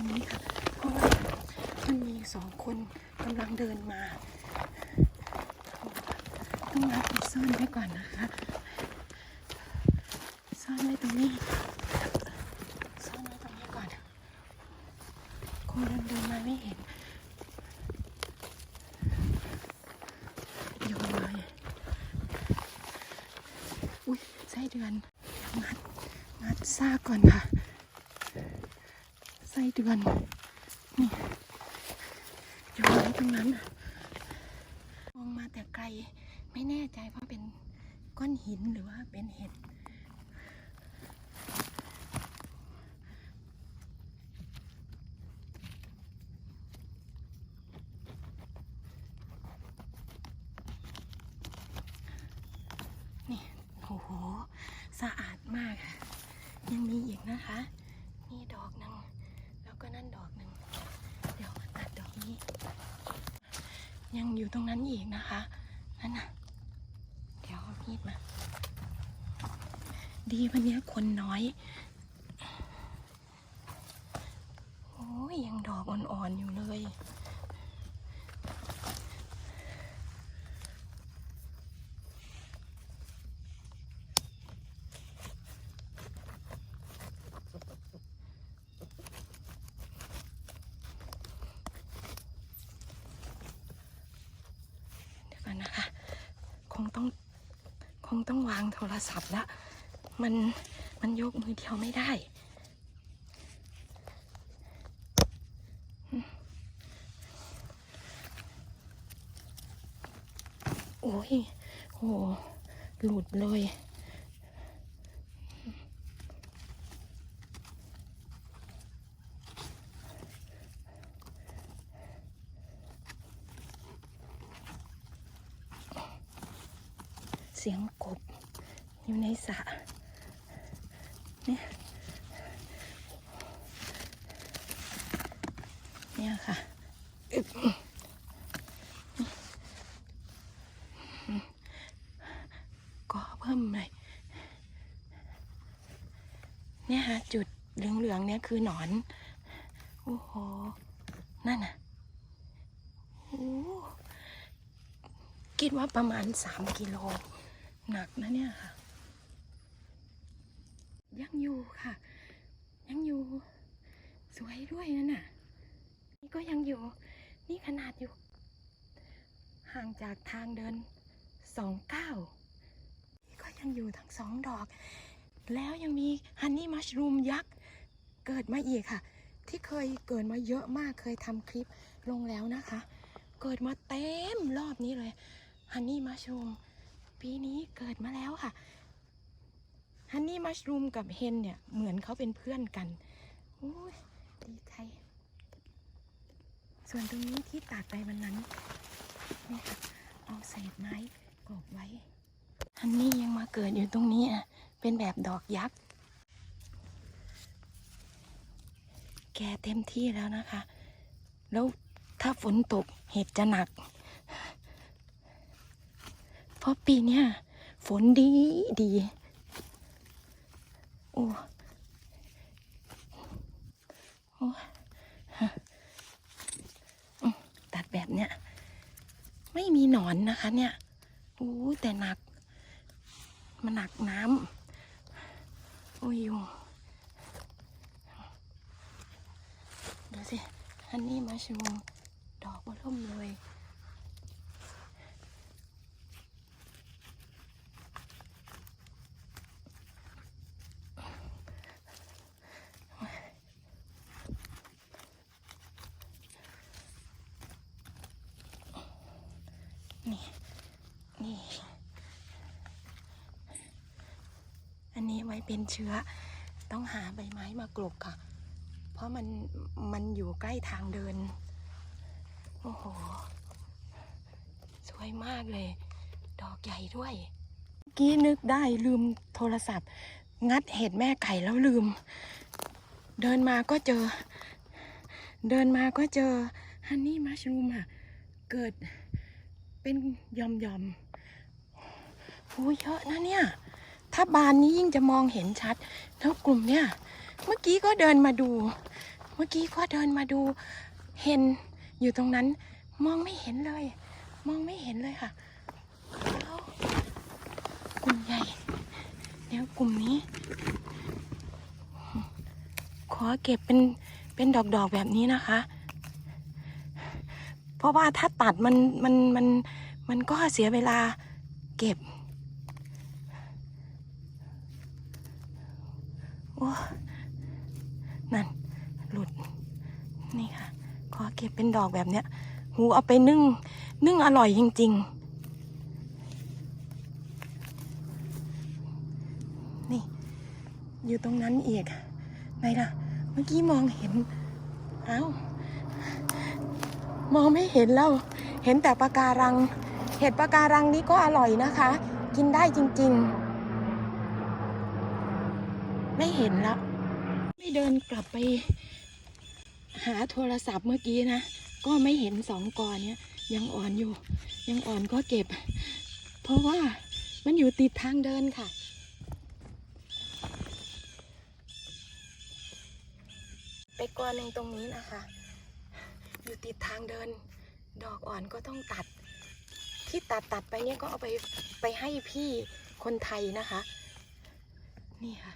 อนนี้ค่ะ เพราะว่ามันมีสองคนกำลังเดินมา ต้องรับซ่อนไว้ก่อนนะคะ ซ่อนไว้ตรงนี้ ซ่อนไว้ตรงนี้ก่อน คนเดินเดินมาไม่เห็นโยนเลยอุ้ยไส้เดือนงัดงัดซากก่อนค่ะ ไส้เดือนนี่โยนไว้ตรงนั้นน่ะมองมาแต่ไกลไม่แน่ใจว่าเป็นก้อนหินหรือว่าเป็นเห็ดนี่โอ้โห สะอาดมากค่ะ ยังมีอีกนะคะ นี่ดอกหนึ่งแล้วก็นั่นดอกหนึ่ง เดี๋ยวตัดดอกนี้ ยังอยู่ตรงนั้นอีกนะคะ นั่นน่ะ เดี๋ยวเอามีดมา ดีวันนี้คนน้อย โอ้ยยังดอกอ่อนๆอยู่เลย เดี๋ยวก่อ นะคะ คงต้องคงต้องวางโทรศัพท์ละมันมันยกมือเดียวไม่ได้ โอ้ยโหหลุดเลย เสียงกบ อยู่ในสระ เนี่ยเนี่ยค่ะอึ๊บก็เพิ่มเลยเนี่ยค่ะจุดเหลืองๆเนี่ยคือหนอน โอ้โห นั่นน่ะโอ้คิดว่าประมาณสามกิโล หนักนะเนี่ยค่ะ ยังอยู่ค่ะ ยังอยู่ สวยด้วยนั่นน่ะ นี่ก็ยังอยู่ นี่ขนาดอยู่ ห่างจากทางเดินสองเก้านี่ก็ยังอยู่ทั้งสองดอก แล้วยังมีฮันนี่มัชรูมยักษ์เกิดมาอีกค่ะ ที่เคยเกิดมาเยอะมากเคยทำคลิปลงแล้วนะคะ เกิดมาเต็มรอบนี้เลยฮันนี่มัชรูมปีนี้เกิดมาแล้วค่ะ ฮันนี่มัชรูมกับเฮนเนี่ยเหมือนเขาเป็นเพื่อนกันโอ้ยดีใจส่วนตรงนี้ที่ตัดไปวันนั้นนี่ค่ะเอาเศษไม้กบไว้ฮันนี่ยังมาเกิดอยู่ตรงนี้อะเป็นแบบดอกยักษ์แกเต็มที่แล้วนะคะ แล้วถ้าฝนตกเห็ดจะหนัก เพราะปีนี้ฝนดีดี อ้โอ้ตัดแบบเนี้ย ไม่มีหนอนนะคะ เนี่ยโอ้แต่หนัก มันหนักน้ำโอ้ยยุงดูสิฮันนี่มาชมดอกมาล่มเลย นี่ นี่ อันนี้ไว้เป็นเชื้อ ต้องหาใบไม้มากลบค่ะ เพราะมันมันอยู่ใกล้ทางเดิน โอ้โห สวยมากเลย ดอกใหญ่ด้วยเมื่อกี้นึกได้ลืมโทรศัพท์ งัดเห็ดแม่ไก่แล้วลืม เดินมาก็เจอ เดินมาก็เจอฮันนี่มัชรูมค่ะ เกิดเป็นยอมยอมโอ้เยอะนะเนี่ย ถ้าบานนี้ยิ่งจะมองเห็นชัด แล้วกลุ่มเนี่ยเมื่อกี้ก็เดินมาดูโอ้มื่อกี้ก็เดินมาดูเห็นอยู่ตรงนั้น มองไม่เห็นเลย มองไม่เห็นเลยค่ะแล้วกลุ่มใหญ่เดี๋ยวกลุ่มนี้ ขอเก็บเป็นเป็นดอกๆแบบนี้นะคะ เพราะว่าถ้าตัดมันมันมันมันก็เสียเวลาเก็บ โอ้ นั่น หลุด นี่ค่ะ ขอเก็บเป็นดอกแบบเนี้ย หูเอาไปนึ่ง นึ่งอร่อยจริง ๆ นี่ อยู่ตรงนั้นอีกไหนล่ะ เมื่อกี้มองเห็น เอ้ามองไม่เห็นแล้ว เห็นแต่ปะการัง เห็ดปะการังนี้ก็อร่อยนะคะ กินได้จริง ๆ ไม่เห็นแล้วไม่เดินกลับไป หาโทรศัพท์เมื่อกี้นะ ก็ไม่เห็นสองกอเนี้ยยังอ่อนอยู่ ยังอ่อนก็เก็บ เพราะว่ามันอยู่ติดทางเดินค่ะ ไปกอหนึ่งตรงนี้นะคะ อยู่ติดทางเดิน ดอกอ่อนก็ต้องตัด ที่ตัดตัดไปเนี่ยก็เอาไปไปให้พี่คนไทยนะคะ นี่ค่ะ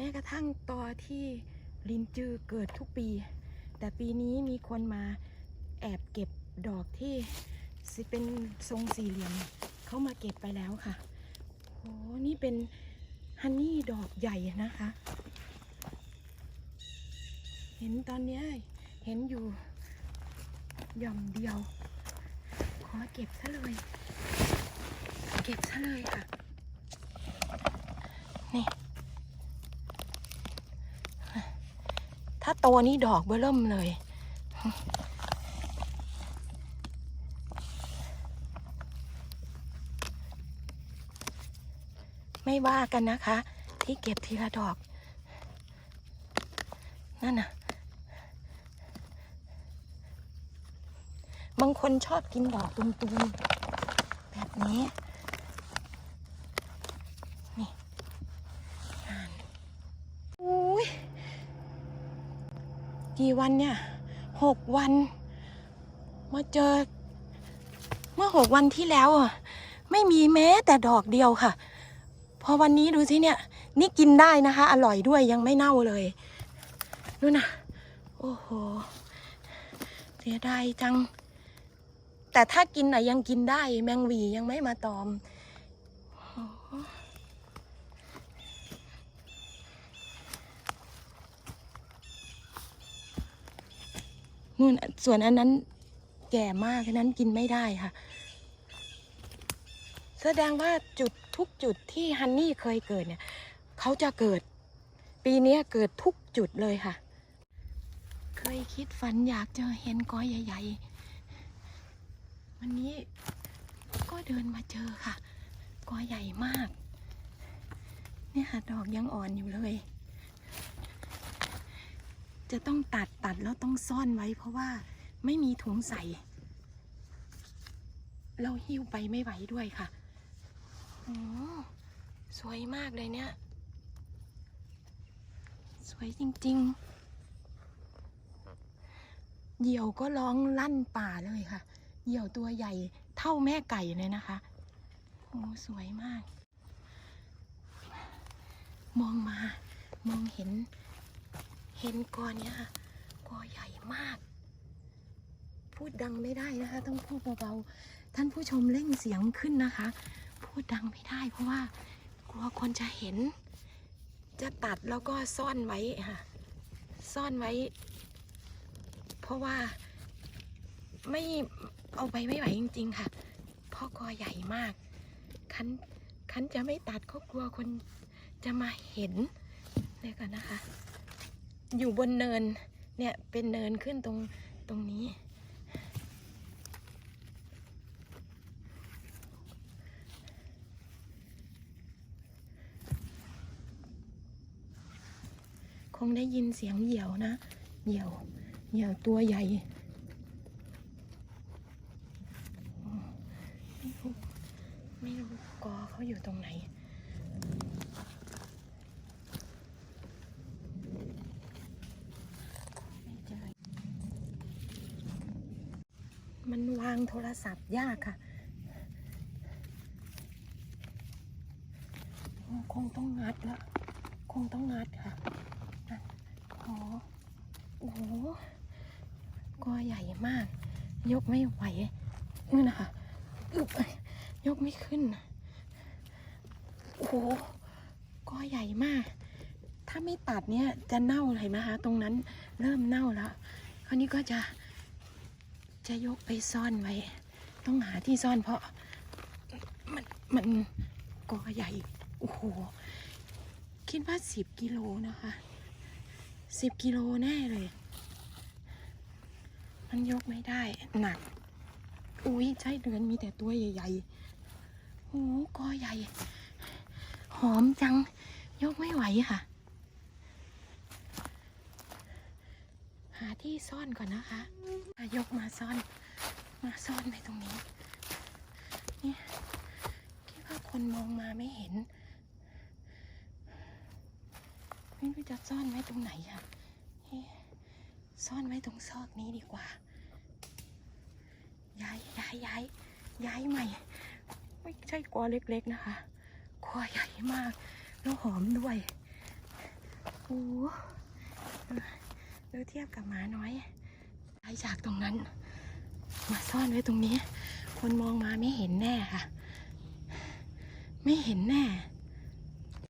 ม้กระทั่งตอที่ลินจือเกิดทุกปี แต่ปีนี้มีคนมาแอบเก็บดอกที่เป็นทรงสี่เหลี่ยมเขามาเก็บไปแล้วค่ะโอ้นี่เป็นฮันนี่ดอกใหญ่นะคะ เห็นตอนนี้เห็นอยู่ย่อมเดียว ขอเก็บซะเลย เก็บซะเลยค่ะ นี่ ถ้า โตนี่ดอกเบอเริ่มเลย ไม่ว่ากันนะคะ ที่เก็บทีละดอก นั่นน่ะ บางคนชอบกินดอกตุมๆแบบนี้อ่านอุ้ย กี่วันเนี่ยหกวันมาเจอ เมื่อหกวันที่แล้วอะไม่มีแม้แต่ดอกเดียวค่ะ พอวันนี้ดูสิเนี่ย นี่กินได้นะคะ อร่อยด้วยยังไม่เน่าเลยนู่นน่ะโอ้โหเสียดายจัง แต่ถ้ากินอะยังกินได้แมงวียังไม่มาตอมโอ้โห นู่นส่วนอันนั้นแก่มากอันนั้นกินไม่ได้ค่ะ แสดงว่าจุดทุกจุดที่ฮันนี่เคยเกิดเนี่ยเขาจะเกิด ปีนี้เกิดทุกจุดเลยค่ะ เคยคิดฝันอยากจะเห็นกอใหญ่ๆ วันนี้ก็เดินมาเจอค่ะกอใหญ่มาก เนี่ยค่ะดอกยังอ่อนอยู่เลย จะต้องตัดตัดแล้วต้องซ่อนไว้ เพราะว่าไม่มีถุงใส่เราหิ้วไปไม่ไหวด้วยค่ะโอ้สวยมากเลยเนี่ย สวยจริง ๆ เหยี่ยวก็ร้องลั่นป่าเลยค่ะ เหยี่ยวตัวใหญ่เท่าแม่ไก่เลยนะคะ โอ้สวยมาก มองมามองเห็น เห็นกอเนี้ยค่ะกอใหญ่มาก พูดดังไม่ได้นะคะ ต้องพูดเบาๆ ท่านผู้ชมเร่งเสียงขึ้นนะคะ พูดดังไม่ได้เพราะว่ากลัวคนจะเห็น จะตัดแล้วก็ซ่อนไว้ค่ะ ซ่อนไว้ เพราะว่าไม่เอาไปไม่ไหวจริง ๆ ค่ะเพราะกอใหญ่มากคันคันจะไม่ตัดก็กลัวคนจะมาเห็นเนี่ยก่อนนะคะ อยู่บนเนิน เนี่ยเป็นเนินขึ้นตรงตรงนี้ คงได้ยินเสียงเหยี่ยวนะ เหยี่ยว เหยี่ยวตัวใหญ่ไม่รู้ไม่รู้กอเขาอยู่ตรงไหน มันวา งโทรศัพท์ยากค่ะ คงต้องงัดละคงต้องงัดค่ะโอ้โอ้โหก็ใหญ่มาก ยกไม่ไหวนี่นนะคะอึบยกไม่ขึ้น โอ้โหก็ใหญ่มาก ถ้าไม่ตัดเนี่ยจะเน่าเลยนะคะ ตรงนั้นเริ่มเน่าแล้ว คราวนี้ก็จะ จะยกไปซ่อนไว้ ต้องหาที่ซ่อนเพราะ มันมันกอใหญ่ โอ้โห คิดว่าสิบกิโลนะคะสิบกิโลแน่เลย มันยกไม่ได้หนัก อุ้ยใช่เดือนมีแต่ตัวใหญ่ๆโอ้โหกอใหญ่ หอมจัง ยกไม่ไหวค่ะ หา ที่ซ่อนก่อนนะคะยกมาซ่อน มาซ่อนไว้ตรงนี้ เนี่ยคิดว่าคนมองมาไม่เห็น ไม่รู้จะซ่อนไว้ตรงไหนอะเอ๊ะซ่อนไว้ตรงซอกนี้ดีกว่า ย้ายย้ายย้ายย้ายใหม่ ไม่ใช่กอเล็กๆนะคะกอใหญ่มาก แล้วหอมด้วย โอ้ หเดี๋ยวเทียบกับหมาน้อยไปจากตรงนั้น มาซ่อนไว้ตรงนี้ คนมองมาไม่เห็นแน่ค่ะ ไม่เห็นแน่